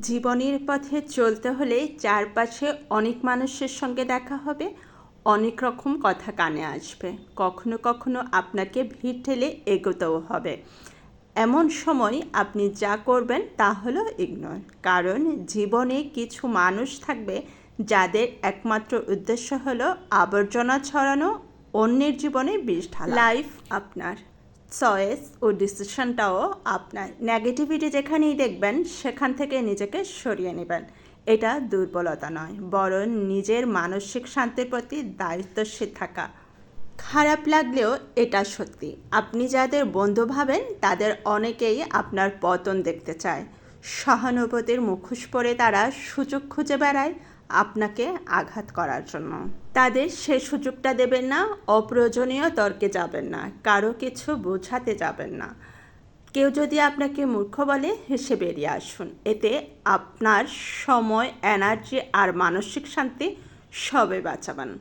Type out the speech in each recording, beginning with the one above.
জীবনের পথে চলতে হলে চারপাশে অনেক মানুষের সঙ্গে দেখা হবে, অনেক রকম কথা কানে আসবে। কখনো কখনো আপনাকে ভিড় ঠেলে এগোতেও হবে। এমন সময় আপনি যা করবেন তা হলো ইগনোর কারণ জীবনে কিছু মানুষ থাকবে যাদের একমাত্র উদ্দেশ্য হলো আবর্জনা ছড়ানো, অন্যের জীবনে বিষ ঢালা। লাইফ আপনার। চয়েস ও ডিসিশনটাও আপনার নেগেটিভিটি যেখানেই দেখবেন, সেখান থেকে নিজেকে সরিয়ে নেবেন। এটা দুর্বলতা নয়, বরং নিজের মানসিক শান্তির প্রতি দায়িত্বশীল থাকা। খারাপ লাগলেও এটা সত্যি। আপনি যাদের বন্ধু ভাবেন, তাদের অনেকেই আপনার পতন দেখতে চায়। সহানুভূতির মুখোশ পরে তারা সুযোগ খুঁজে বেড়ায় আপনাকে আঘাত করার জন্য। তাদের সে সুযোগটা দেবেন না, অপ্রয়োজনীয় তর্কে যাবেন না, কারও কিছু বোঝাতে যাবেন না। কেউ যদি আপনাকে মূর্খ বলে হেসে বেরিয়ে আসুন, এতে আপনার সময় এনার্জি আর মানসিক শান্তি সবে বাঁচাবেন।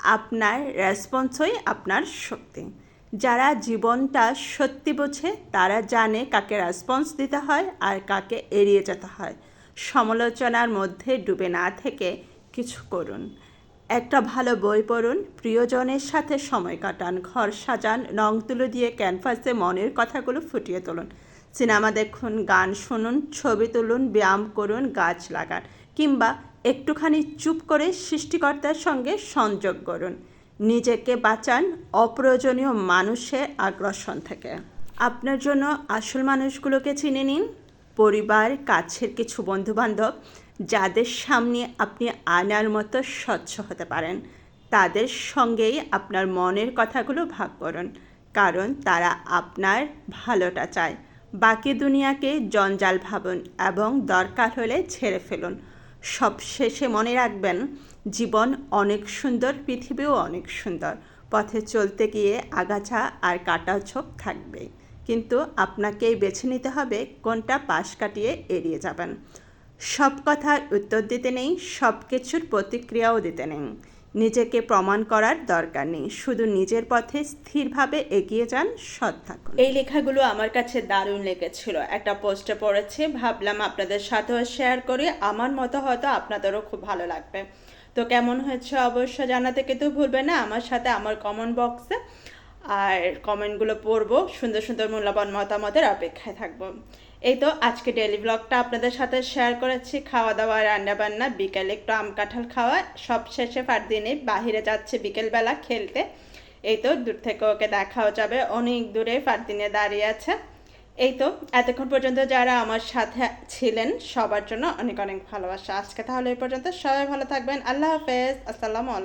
আপনার রেসপন্সই আপনার শক্তি। যারা জীবনটা সত্যি বোঝে, তারা জানে কাকে রেসপন্স দিতে হয় আর কাকে এড়িয়ে যেতে হয়। সমালোচনার মধ্যে ডুবে না থেকে কিছু করুন। একটা ভালো বই পড়ুন, প্রিয়জনের সাথে সময় কাটান, ঘর সাজান, রং তুলো দিয়ে ক্যানভাসে মনের কথাগুলো ফুটিয়ে তুলুন। সিনেমা দেখুন, গান শুনুন, ছবি তুলুন, ব্যায়াম করুন, গাছ লাগান কিংবা একটুখানি চুপ করে সৃষ্টিকর্তার সঙ্গে সংযোগ করুন। নিজেকে বাঁচান অপ্রয়োজনীয় মানুষের আগ্রাসন থেকে। আপনার জন্য আসল মানুষগুলোকে চিনে নিন। পরিবার, কাছের কিছু বন্ধুবান্ধব, যাদের সামনে আপনি আয়নার মতো স্বচ্ছ হতে পারেন। তাদের সঙ্গেই আপনার মনের কথাগুলো ভাগ করুন, কারণ তারা আপনার ভালোটা চায়। বাকি দুনিয়াকে জঞ্জাল ভাবুন এবং দরকার হলে ছেড়ে ফেলুন। সবশেষে মনে রাখবেন, জীবন অনেক সুন্দর, পৃথিবীও অনেক সুন্দর। পথে চলতে গিয়ে আগাছা আর কাটা ছোপ থাকবে কিন্তু আপনাকেই বেছে নিতে হবে কোনটা পাশ কাটিয়ে এড়িয়ে যাবেন। সব কথার উত্তর দিতে নেই সব কিছুর প্রতিক্রিয়াও দিতে নেই। নিজেকে প্রমাণ করার দরকার নেই, শুধু নিজের পথে স্থিরভাবে এগিয়ে যান সৎ থাকুন। এই লেখাগুলো আমার কাছে দারুণ লেগেছিল। একটা পোস্টে পড়েছে, ভাবলাম আপনাদের সাথেও শেয়ার করি, আমার মতো হয়তো আপনাদেরও খুব ভালো লাগবে। তো কেমন হয়েছে অবশ্য জানাতে কিন্তু ভুলবে না, আমার সাথে, আমার কমন বক্সে আর কমেন্টগুলো পড়ব, সুন্দর সুন্দর মূল্যবান মতামতের অপেক্ষায় থাকব। এই তো আজকে ডেলি ব্লগটা আপনাদের সাথে শেয়ার করেছি খাওয়া দাওয়া রান্না বান্না বিকেলে একটু আম কাঁঠাল খাওয়া, সব শেষে ফার দিনে বাহিরে যাচ্ছে বিকেলবেলা খেলতে। এই তো দূর থেকে ওকে দেখাও যাবে, অনেক দূরে ফারদিনে দাঁড়িয়ে আছে। এই তো এতক্ষণ পর্যন্ত যারা আমার সাথে ছিলেন, সবার জন্য অনেক অনেক ভালোবাসা। আজকে তাহলে এই পর্যন্ত, সবাই ভালো থাকবেন, আল্লাহ হাফেজ, আসসালামু আলাইকুম।